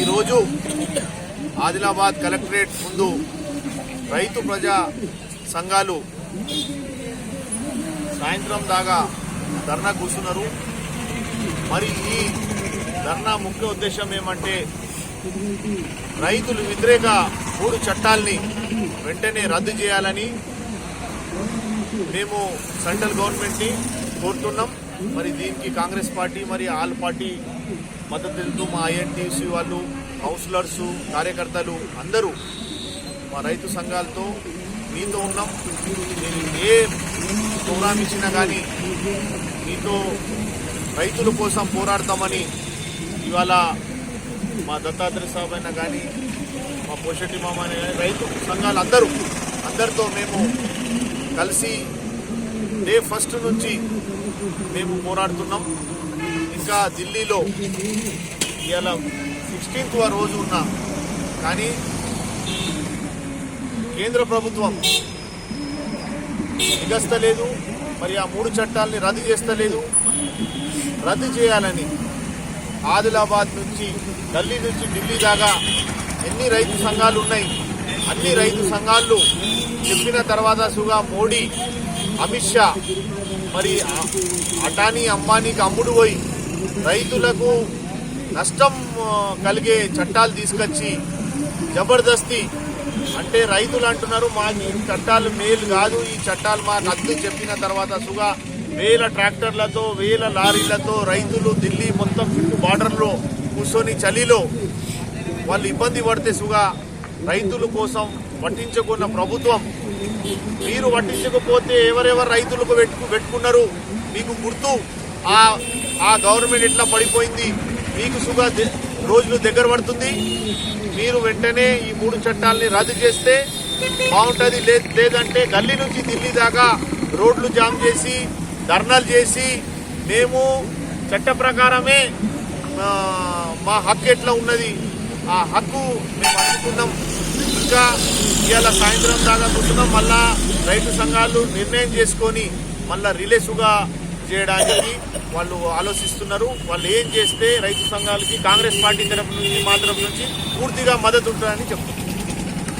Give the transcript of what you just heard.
ఈరోజు ఆదిలాబాద్ కలెక్టరేట్ ముందు రైతు ప్రజా సంఘాలు సాయంత్రం దాకా ధర్నా కూర్చున్నారు. మరి ఈ ధర్నా ముఖ్య ఉద్దేశం ఏమంటే రైతులు వ్యతిరేక మూడు చట్టాల్ని వెంటనే రద్దు చేయాలని మేము సెంట్రల్ గవర్నమెంట్ని కోరుతున్నాం. మరి దీనికి కాంగ్రెస్ పార్టీ మరి ఆల్ పార్టీ మద్దతు మా ఐఎన్టీసీ వాళ్ళు కౌన్సిలర్స్ కార్యకర్తలు అందరూ మా రైతు సంఘాలతో మీతో ఉన్నాం. నేను ఏ ప్రోగ్రాం ఇచ్చినా కానీ మీతో రైతుల కోసం పోరాడతామని ఇవాళ మా దత్తాత్రేయ సాబ్ అయినా కానీ మా పోషటి మామ రైతు సంఘాలు అందరూ అందరితో మేము కలిసి డే ఫస్ట్ నుంచి మేము పోరాడుతున్నాం. ఇంకా ఢిల్లీలో ఇవాళ సిక్స్టీన్త్ రోజు ఉన్నా. కానీ కేంద్ర ప్రభుత్వం నిగస్తలేదు మరి ఆ మూడు చట్టాలని రద్దు చేస్తలేదు. రద్దు చేయాలని ఆదిలాబాద్ నుంచి ఢిల్లీ నుంచి ఢిల్లీ దాకా ఎన్ని రైతు సంఘాలు ఉన్నాయి అన్ని రైతు సంఘాలు చెప్పిన తర్వాత సుగా మోడీ అమిత్ షా మరి అటానీ అంబానీకి అమ్ముడు పోయి రైతులకు నష్టం కలిగే చట్టాలు తీసుకొచ్చి జబర్దస్తి అంటే రైతులు అంటున్నారు మా ఈ చట్టాలు మేలు కాదు ఈ చట్టాలు మా నద్దు చెప్పిన తర్వాత సుగా వేల ట్రాక్టర్లతో వేల లారీలతో రైతులు ఢిల్లీ మొత్తం చుట్టూ బార్డర్లో కూర్చొని చలిలో వాళ్ళు ఇబ్బంది పడితే సుగా రైతుల కోసం పట్టించుకున్న ప్రభుత్వం. మీరు పట్టించకపోతే ఎవరెవరు రైతులకు పెట్టుకు పెట్టుకున్నారు? మీకు గుర్తు? ఆ ఆ గవర్నమెంట్ ఎట్లా పడిపోయింది? మీకు సుగా రోజులు దగ్గర పడుతుంది. మీరు వెంటనే ఈ మూడు చట్టాలని రద్దు చేస్తే బాగుంటుంది. లేదంటే గల్లీ నుంచి ఢిల్లీ దాకా రోడ్లు జామ్ చేసి ధర్నాలు చేసి మేము చట్ట ప్రకారమే మా హక్కు ఎట్లా ఉన్నది? ఆ హక్కు మేము అందుకున్నాం ఇంకా ఇవాళ సాయంత్రం దాకా కూర్చున్నాం. మళ్ళా రైతు సంఘాలు నిర్ణయం చేసుకొని మళ్ళా రిలేసుగా చేయడానికి వాళ్ళు ఆలోచిస్తున్నారు. వాళ్ళు ఏం చేస్తే రైతు సంఘాలకి కాంగ్రెస్ పార్టీ తరఫు నుంచి మాత్రం నుంచి పూర్తిగా మద్దతు ఉంటుందని చెప్తున్నారు.